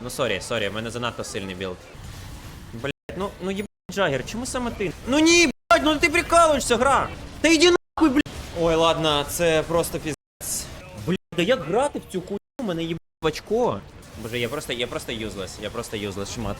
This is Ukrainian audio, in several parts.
Ну сорі, сорі, в мене занадто сильний білд. Блять, ну, ну єбать, Джагер, чому саме ти? Ну ні, блять, ну ти прикалуєшся, гра! Та йди нахуй, блять! Ой, ладно, це просто піздець. Блять, да як грати в цю хуйню? У мене їбать в очко. Боже, я просто, я просто юзлес, я просто юзлес, шмат.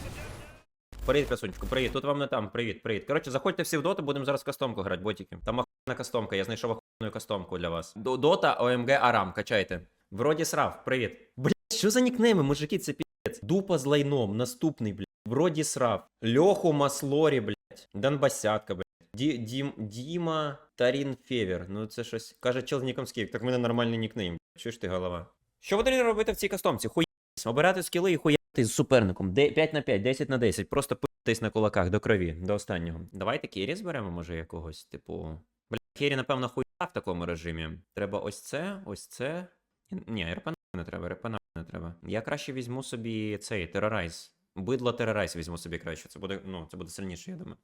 Привіт, красунечку, привіт, тут вам не там, привіт, привіт. Коротше, заходьте всі в доту, будемо зараз кастомку грати, ботики. Там охуєнна кастомка, я знайшов охуєнну кастомку для вас. Дота, ОМГ, Арам, качайте. Вроді срав, привіт. Блять, що за нікнейми, мужики, це піздець. Дупа з лайном, наступний, блять. Вроді срав. Льоху Маслорі, блять. Донбасятка, блять. Ді, Дім, Діма Тарін Февер. Ну це щось. Каже чел з. Так в мене нормальний нікнейм. Чуєш ти голова? Що потрібно робити в цій кастомці? Хуй обирати скіли і хуяти з суперником. 5 на 5, 10 на 10. Просто питись на кулаках до крові, до останнього. Давайте Кірі зберемо, може, якогось, типу. Бля, Кірі, напевно, хуя в такому режимі. Треба ось це, ось це. Ні, репана не треба, репана не треба. Я краще візьму собі цей терорайз. Бидло терорайз візьму собі краще. Це буде, ну, це буде сильніше, я думаю.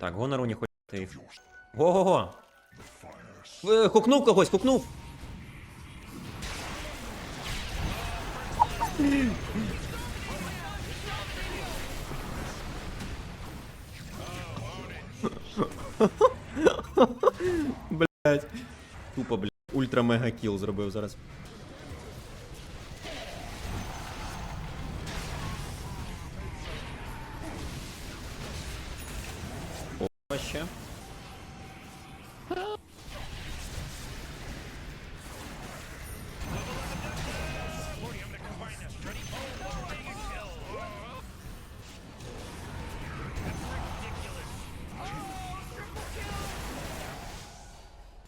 Так, гонору ніхуя ти. Го-го-го! Е, Хукнув когось, хукнув! Блять. Тупо, блядь, ультра мега кіл зробив зараз.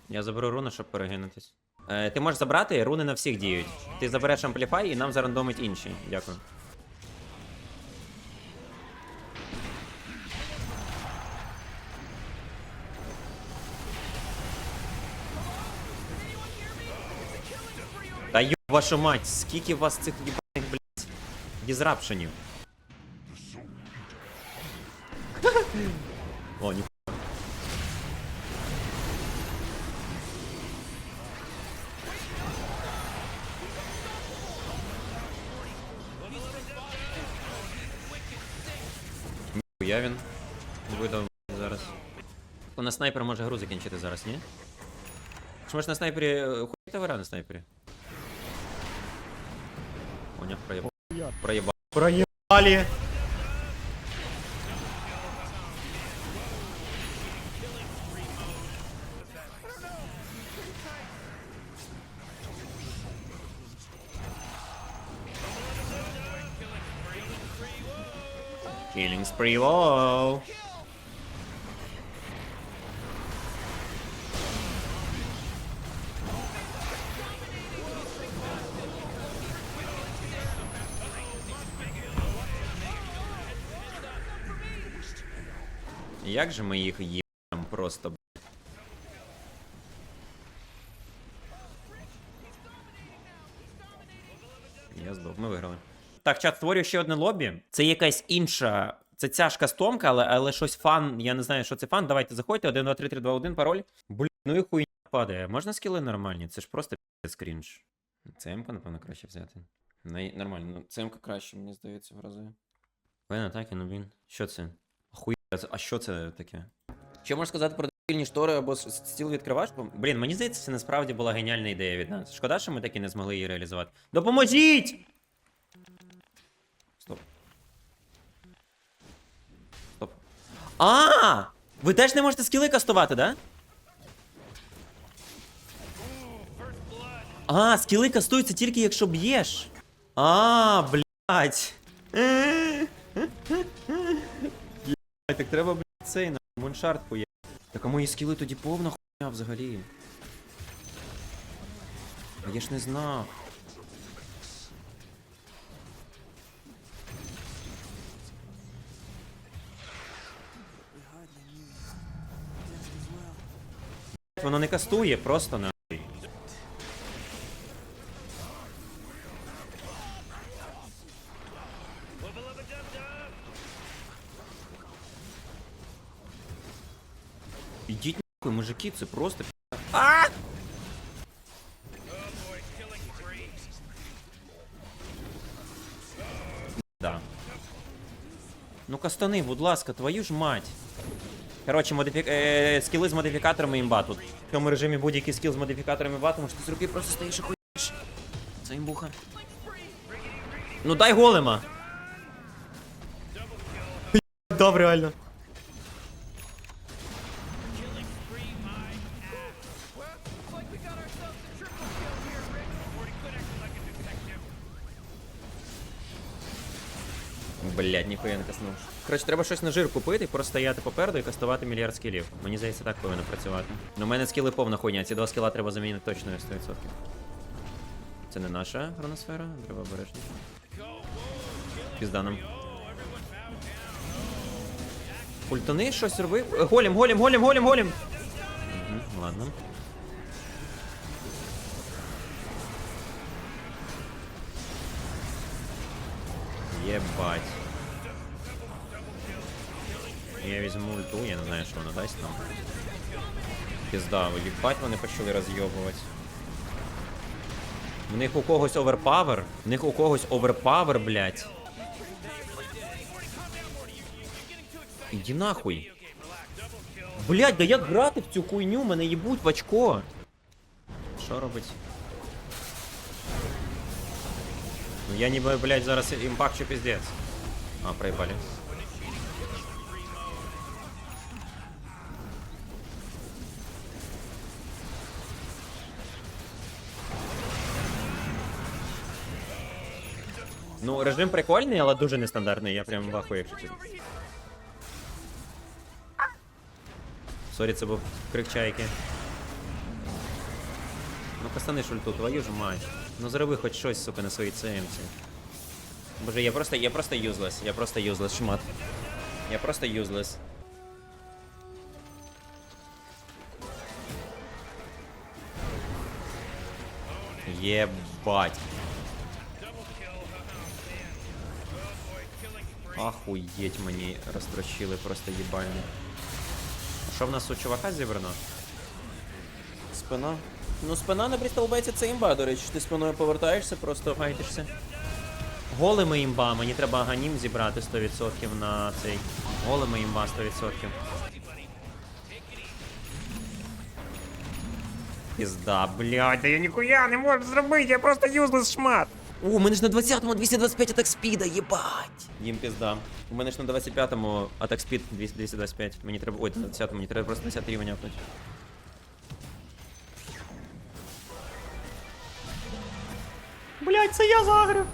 Я заберу руну, щоб перегинутись. Е, ти можеш забрати, руни на всіх діють. Ти забереш ампліфай і нам зарандомить інші. Дякую. Та йоб вашу мать, скільки вас цих їбаних, блядь, дізрапшенів? У нас снайпер може гру закінчити зараз, ні? Чи може на снайпері. е, Хуй тавера на снайпері? Поняв, проєбав. Проєбав. Проєбали! Killing spree, воу! Як же ми їх їм просто. Я здох, ми виграли. Так, чат, створюю ще одне лобі. Це якась інша. Це ця ж кастомка, але, але щось фан. Я не знаю, що це фан. Давайте заходьте. 1, 2, 3, 3, 2, 1, пароль. Блін, ну і хуйня падає. Можна скіли нормальні? Це ж просто пі***ць крінж. ЦМ-ку, напевно, краще взяти. Нормально, ну ЦМ-ка краще, мені здається, в рази. Вен атаки, ну блін. Що це? Хуя, а що це таке? Що можеш сказати про дебільні штори або стіл відкривач? Блін, мені здається, це насправді була геніальна ідея від нас. Шкода, що ми таки не змогли її реалізувати. Допоможіть! Стоп. Стоп. А! Ви теж не можете скіли кастувати, да? А, скіли кастуються тільки якщо б'єш. А, блядь. Треба, блядь, цей на муншарт хуя. Так а мої скіли тоді повна хуйня взагалі. А я ж не знав. Воно не кастує, просто на. Мужики, це просто. А! Ну кастани, будь ласка, твою ж мать. Коротше, модифі... е, скіли з модифікаторами імба тут. В цьому режимі будь-який скіл з модифікаторами імба, тому що ти з руки просто стоїш і хуєш. Це імбуха. Ну дай голема. Дав реально. Блядь, ніхуя не коснув. Коротше, треба щось на жир купити, просто стояти попереду і кастувати мільярд скілів. Мені здається, так повинно працювати. Ну, у мене скіли повна хуйня, ці два скіла треба замінити точно на 100%. Це не наша хроносфера, треба обережно. Пізда нам. Ультани щось робив. Е, Голім, голім, голім, голім, голім. Угу, ладно. Єбать. Я візьму ульту, я не знаю, що вона дасть нам. Пізда, їбать вони почали розйобувати. В них у когось оверпавер. В них у когось оверпавер, блядь. Іди нахуй. Блядь, да як грати в цю хуйню? Мене їбуть в очко. Що робить? Ну я ніби, блядь, зараз імпакчу піздець. А, проїбали. Ну, режим прикольний, але дуже нестандартний, я прям вахую, якщо чесно. Сорі, це був крик чайки. Ну пацани ульту, твою ж мать. Ну зроби хоч щось, сука, на своїй цемці. Боже, я просто, я просто юзлес, я просто юзлес, шмат. Я просто юзлес. Єбать. Ахуєть мені розтрощили просто їбально. Що в нас у чувака зібрано? Спина. Ну, спина на Брістолбеці це імба, до речі, ти спиною повертаєшся, просто файтишся. Голими імба, мені треба аганім зібрати 100% на цей. Голими імба 100%. Пізда, блядь, да я ніхуя не можу зробити, я просто юзлес шмат. О, у мене ж на 20-му 225 атак спіда, єбать. Їм пізда. У мене ж на 25-му атак спід 225. Мені треба. Ой, на 10-му, мені треба просто 10 рівень апнути. Блять, це я загрив.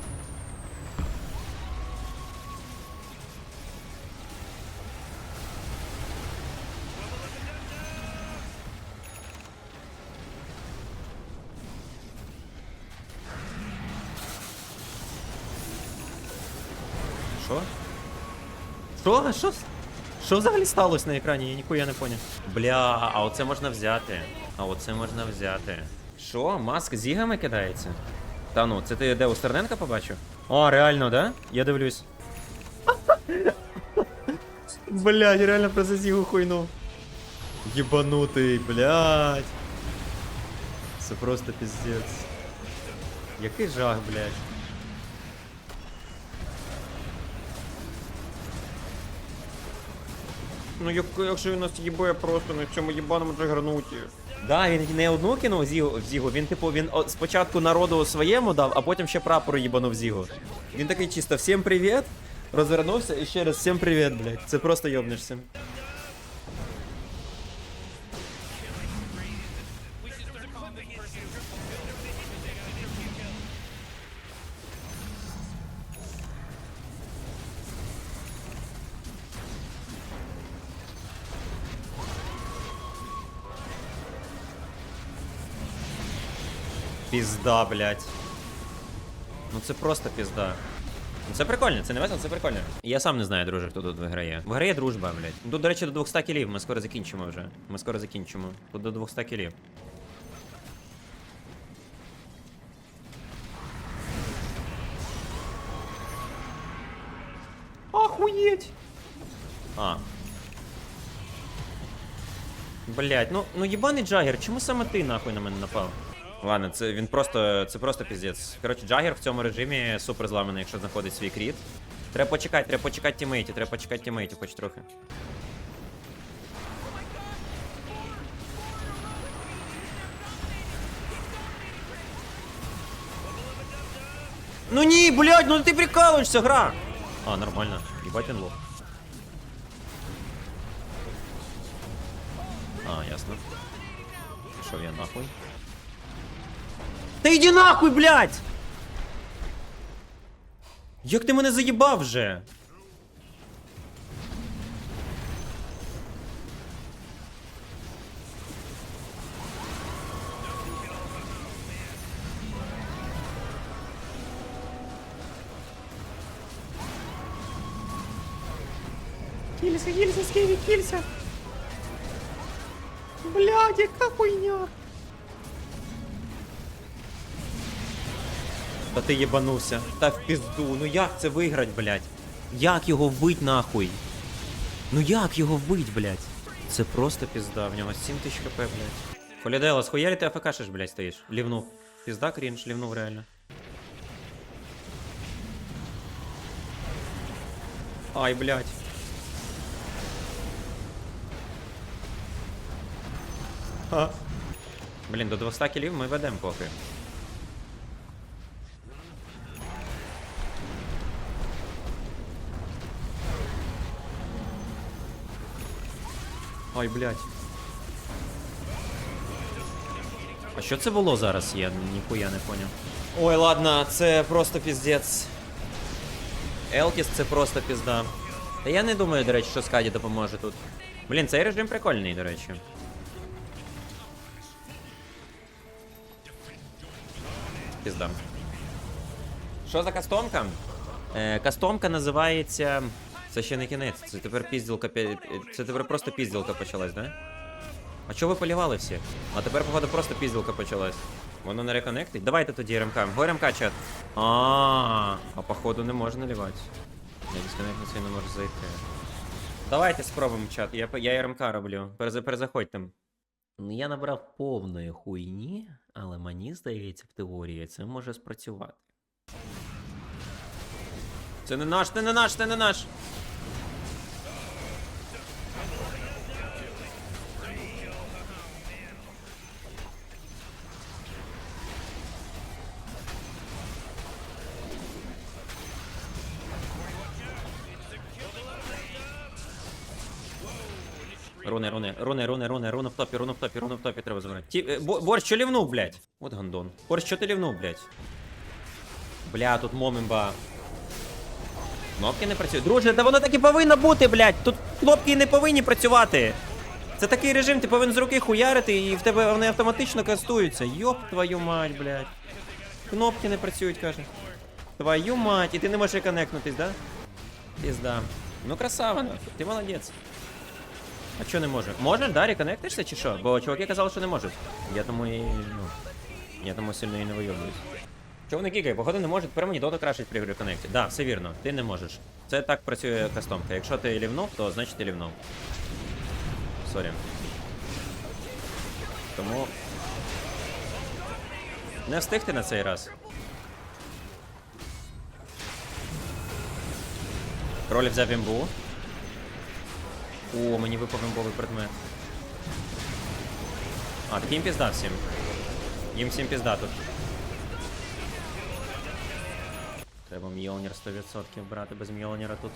Що? Що? Що? Що взагалі сталося на екрані? Я ніхуя не поняв. Бля, а оце можна взяти. А оце можна взяти. Що? Маск з ігами кидається? Та ну, це ти де у Стерненка побачив? О, реально, да? Я дивлюсь. Блядь, реально просто зігу хуйну. Єбанутий, блядь. Це просто піздець. Який жах, блядь. Ну як, якщо він нас їбе просто на цьому їбаному джагернуті. Да, він не одну кинув зігу, зігу, він типу він спочатку народу своєму дав, а потім ще прапору їбанув зігу. Він такий чисто всім привіт, розвернувся і ще раз всім привіт, блядь. Це просто йобнешся. Пізда, блядь. Ну це просто пізда. Ну це прикольно, це не весело, це прикольно. Я сам не знаю, друже, хто тут виграє. Виграє дружба, блядь. Тут, до речі, до 200 кілів, ми скоро закінчимо вже. Ми скоро закінчимо. Тут до 200 кілів. Охуєть! А. Блять, ну ну єбаний Джагер, чому саме ти нахуй на мене напав? Ладно, це він просто. це просто піздець. Коротше, Джагер в цьому режимі супер зламаний, якщо знаходить свій кріт. Треба почекати, треба почекати тімейтів, треба почекати тімейтів хоч трохи. Ну ні, блядь, ну ти прикалуєшся, гра! А, нормально. Ебать він лох. А, ясно. Пішов я нахуй. Та йди нахуй, блядь! Як ти мене заїбав вже? Кілься, кілься, скиві, кілься. Блядь, яка хуйня. Та ти єбанувся. Та в пізду. Ну як це виграть, блядь? Як його вбить нахуй? Ну як його вбить, блядь? Це просто пізда, в нього 7 тисяч хп, блядь. Холідела, схуярі ти АФКшиш, блядь, стоїш. Лівнув. Пізда крінж, лівнув реально. Ай, блядь. А. Блін, до 200 кілів ми ведемо поки. Ой, блядь. А що це було зараз? Я ніхуя не поняв. Ой, ладно, це просто піздець. Елкіс це просто пізда. Та я не думаю, до речі, що Скаді допоможе тут. Блін, цей режим прикольний, до речі. Пізда. Що за кастомка? Е, кастомка називається. Це ще не кінець, це тепер пізділка. пі- Це тепер просто пізділка почалась, да? А чого ви полівали всі? А тепер, походу, просто пізділка почалась. Воно не реконектить? Давайте тоді РМК. Го РМК чат. А, а походу не можна лівати. Я дисконектницю не можу зайти. Давайте спробуємо чат. Я, я РМК роблю. Перезаходьте. Ну, я набрав повної хуйні, але мені здається, в теорії це може спрацювати. Це не наш, це не наш, це не наш. Руни, руни, руни, руни, руни, руни в топі, руни в топі, руни в топі треба забрати. Ті, е, Бо- Борщ, що лівнув, блядь? От гандон. Борщ, що ти лівнув, блядь? Бля, тут момимба. Кнопки не працюють. Друже, та воно так і повинно бути, блядь. Тут кнопки не повинні працювати. Це такий режим, ти повинен з руки хуярити, і в тебе вони автоматично кастуються. Йоп твою мать, блядь. Кнопки не працюють, каже. Твою мать, і ти не можеш реконектнутись, да? Пізда. Ну красава. Ти молодець. А чо не може? Можеш, да, реконектишся чи що? Бо чуваки казали, що не можуть. Я тому і. ну. Я тому сильно і не вийовуюсь. Чого не кікає? Походу не можуть, тепер мені дота крашить при реконекті. Да, все вірно, ти не можеш. Це так працює кастомка. Якщо ти лівнув, то значить ти лівнув. Сорі. Тому. Не встигти на цей раз. Кроль взяв імбу. О, мені випав імбовий предмет. А, так їм пізда всім. Їм всім пізда тут. Треба Мьолнір 100% брати без Мьолніра тут.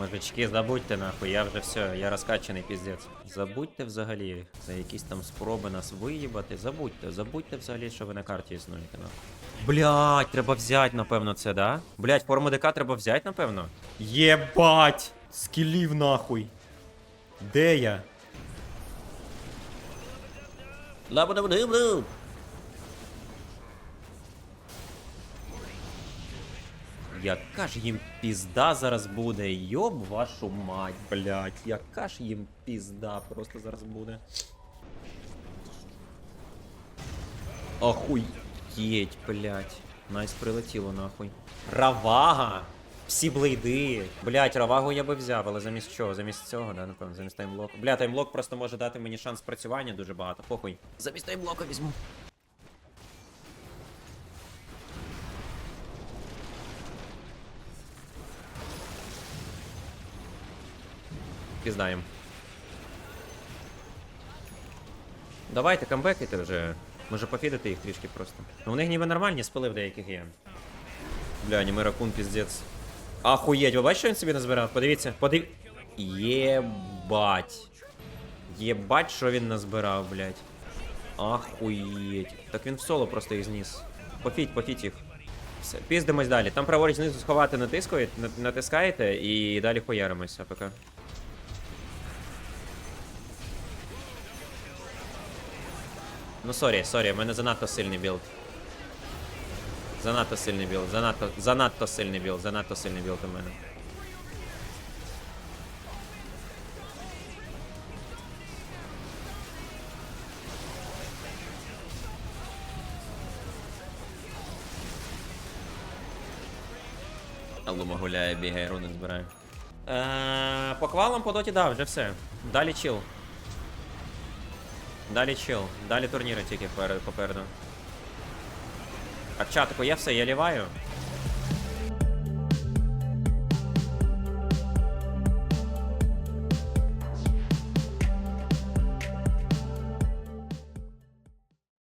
Мужички, забудьте нахуй, я вже все, я розкачаний піздець. Забудьте взагалі за якісь там спроби нас виїбати. Забудьте, забудьте взагалі, що ви на карті існуєте нахуй. Блять, треба взяти, напевно, це, да? Блять, форму ДК треба взяти, напевно. Єбать! Скілів нахуй. Де я? Лабудабудублю. Яка ж їм пізда зараз буде? Йоб вашу мать, блядь. Яка ж їм пізда просто зараз буде. Охуєть, блядь. Найс прилетіло нахуй. Равага! Всі блейди. Блять, равагу я би взяв, але замість чого? Замість цього, да, напевно, замість таймблоку. Бля, таймблок просто може дати мені шанс спрацювання дуже багато. Похуй. Замість таймблока візьму. Піздаєм. Давайте камбекайте вже. Може пофідати їх трішки просто. Ну, у них ніби нормальні спили в деяких є. Бля, не ракун піздець. Ахуєть, ви бачите, що він собі назбирав? Подивіться, подив... Єбать. Єбать, що він назбирав, блядь. Ахуєть. Так він в соло просто їх зніс. Пофіть, пофіть їх. Все, піздимось далі. Там праворуч знизу сховати натискують, на- натискаєте і далі хуяримось, АПК. Ну сорі, сорі, в мене занадто сильний білд. Занадто сильний білд, занадто, занадто сильний білд, занадто сильний білд у мене. Алума гуляє, бігає, руни збирає. Е, по квалам по доті, да, вже все. Далі чил. Далі чил. Далі турніри тільки перед, попереду. Так, чатику, я все, я ліваю.